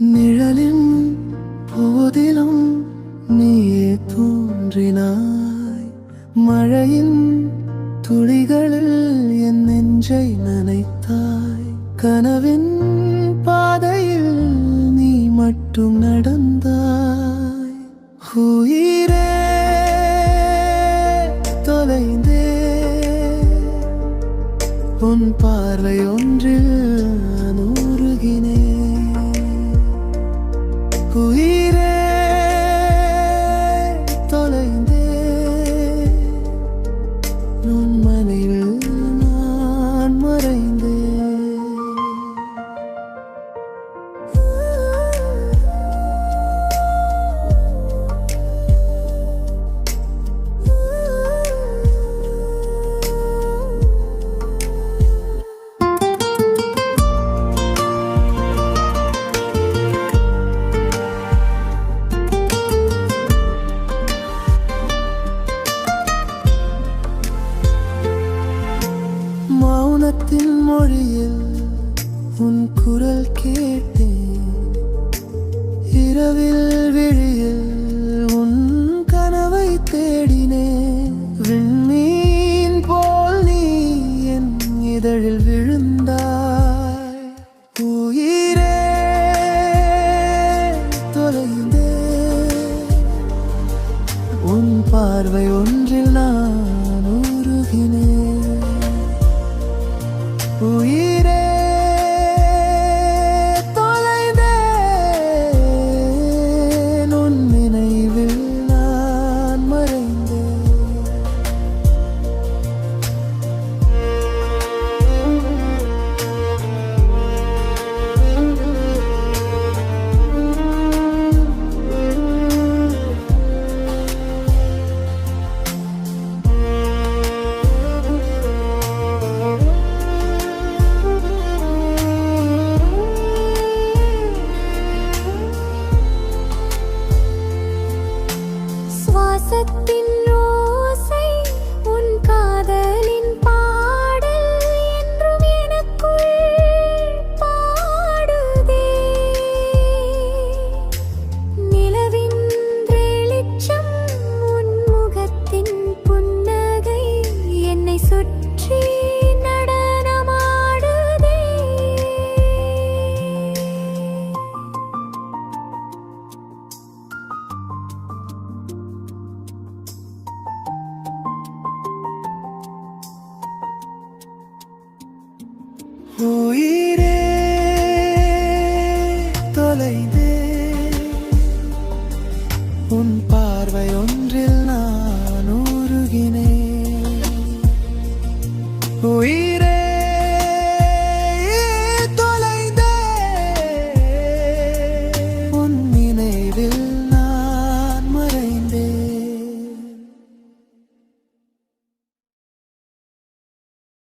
நிழலின் போதிலும் நீயே தோன்றினாய் மழையின் துளிகளில் என் நெஞ்சை நனைத்தாய் கனவின் பாதையில் நீ மட்டும் நடந்தாய் உயிரே தொலைந்தே. உன் பார்வை ஒன்றில் நான் உயிரே தொலைந்தே. உன் மௌனத்தின் மொழியில் உன் குரல் கேட்டேன். இரவில் விழியில் உன் கனவை தேடினேன். விண்மீன் போல் நீ என் இதழில் விழுந்தாய். உயிரே தொலைந்தே. உன் பார்வை ஒன்றில் நான் Latino. உயிரே தொலைந்தே. உன் பார்வை ஒன்றில் நான் உருகினேன்.